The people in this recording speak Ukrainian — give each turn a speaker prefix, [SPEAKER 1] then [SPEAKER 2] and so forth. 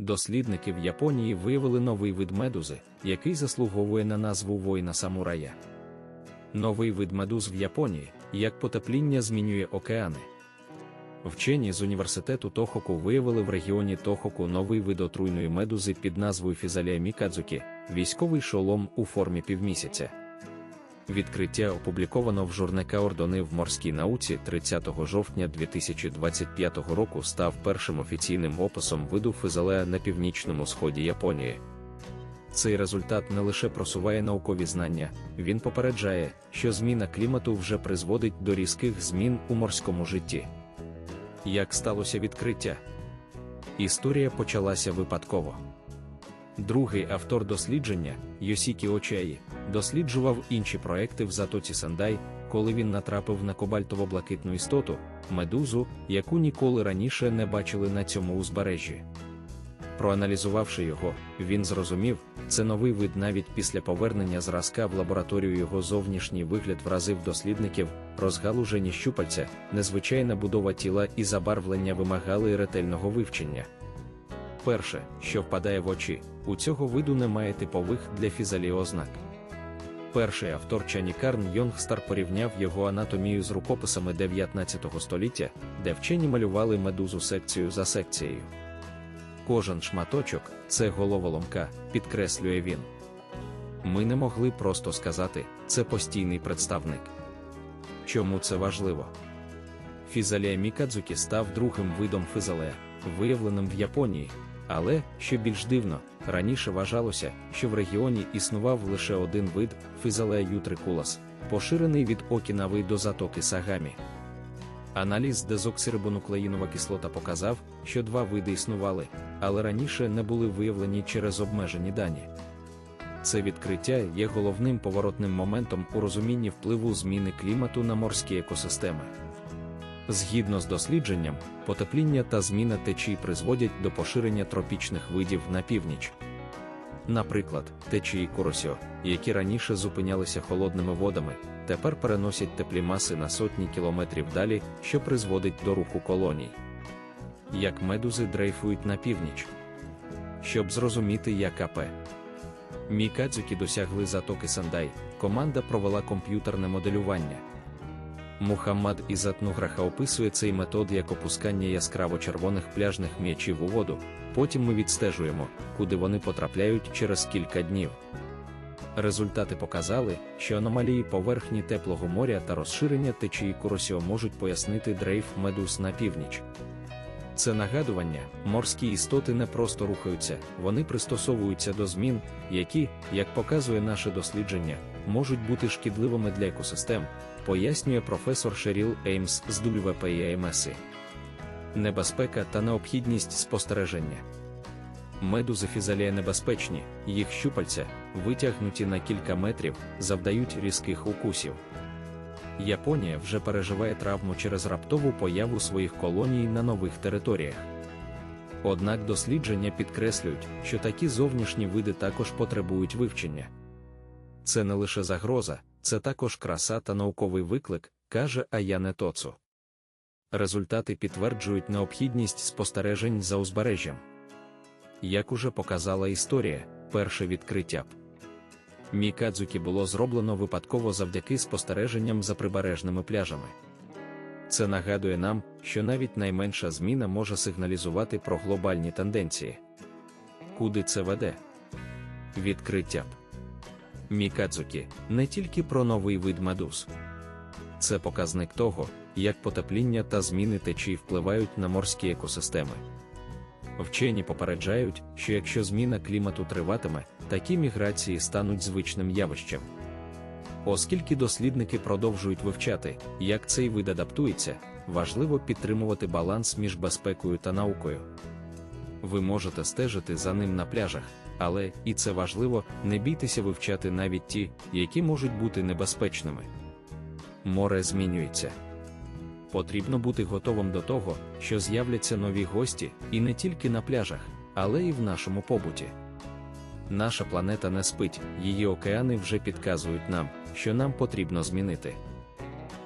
[SPEAKER 1] дослідники в Японії виявили новий вид медузи, який заслуговує на назву воїна самурая. Новий вид медуз в Японії, як потепління змінює океани. Вчені з університету Тохоку виявили в регіоні Тохоку новий вид отруйної медузи під назвою Фізалія мікадзукі, військовий шолом у формі півмісяця. Відкриття опубліковано в журнека Ордони в морській науці 30 жовтня 2025 року став першим офіційним описом виду физалея на північному сході Японії. Цей результат не лише просуває наукові знання, він попереджає, що зміна клімату вже призводить до різких змін у морському житті. Як сталося відкриття? Історія почалася випадково. Другий автор дослідження, Йосікі Очаї, досліджував інші проекти в затоці Сандай, коли він натрапив на кобальтово-блакитну істоту, медузу, яку ніколи раніше не бачили на цьому узбережжі. Проаналізувавши його, він зрозумів, це новий вид навіть після повернення зразка в лабораторію його зовнішній вигляд вразив дослідників, розгалужені щупальця, незвичайна будова тіла і забарвлення вимагали ретельного вивчення. Перше, що впадає в очі, у цього виду немає типових для фізалі ознак. Перший автор Чанікарн Йонгстар порівняв його анатомію з рукописами 19 століття, де вчені малювали медузу секцію за секцією. Кожен шматочок це головоломка, підкреслює він. Ми не могли просто сказати, це постійний представник. Чому це важливо? Фізалія Мікадзукі став другим видом физалея, виявленим в Японії, але, що більш дивно, раніше вважалося, що в регіоні існував лише один вид физалея ютрикулас, поширений від Окінави до затоки Сагамі. Аналіз дезоксирибонуклеїнова кислота показав, що два види існували, але раніше не були виявлені через обмежені дані. Це відкриття є головним поворотним моментом у розумінні впливу зміни клімату на морські екосистеми. Згідно з дослідженням, потепління та зміна течій призводять до поширення тропічних видів на північ. Наприклад, течії Куросьо, які раніше зупинялися холодними водами, тепер переносять теплі маси на сотні кілометрів далі, що призводить до руху колоній. Як медузи дрейфують на північ. Щоб зрозуміти, як АП. Мікадзукі досягли затоки Сандай, команда провела комп'ютерне моделювання. Мухаммад Ізат Нуграха описує цей метод як опускання яскраво-червоних пляжних м'ячів у воду, потім ми відстежуємо, куди вони потрапляють через кілька днів. Результати показали, що аномалії поверхні теплого моря та розширення течії Куросіо можуть пояснити дрейф медуз на північ. Це нагадування, морські істоти не просто рухаються, вони пристосовуються до змін, які, як показує наше дослідження, можуть бути шкідливими для екосистем, пояснює професор Шеріл Еймс з WPIMS. Небезпека та необхідність спостереження. Медузи фізалія небезпечні, їх щупальця, витягнуті на кілька метрів, завдають різких укусів. Японія вже переживає травму через раптову появу своїх колоній на нових територіях. Однак дослідження підкреслюють, що такі зовнішні види також потребують вивчення. Це не лише загроза, це також краса та науковий виклик, каже Аяне Тоцу. Результати підтверджують необхідність спостережень за узбережжям. Як уже показала історія, перше відкриття. Мікадзукі було зроблено випадково завдяки спостереженням за прибережними пляжами. Це нагадує нам, що навіть найменша зміна може сигналізувати про глобальні тенденції. Куди це веде? Відкриття. Мікадзукі не тільки про новий вид медуз. Це показник того, як потепління та зміни течій впливають на морські екосистеми. Вчені попереджають, що якщо зміна клімату триватиме, такі міграції стануть звичним явищем. Оскільки дослідники продовжують вивчати, як цей вид адаптується, важливо підтримувати баланс між безпекою та наукою. Ви можете стежити за ним на пляжах, але, і це важливо, не бійтеся вивчати навіть ті, які можуть бути небезпечними. Море змінюється. Потрібно бути готовим до того, що з'являться нові гості, і не тільки на пляжах, але й в нашому побуті. Наша планета не спить, її океани вже підказують нам, що нам потрібно змінити.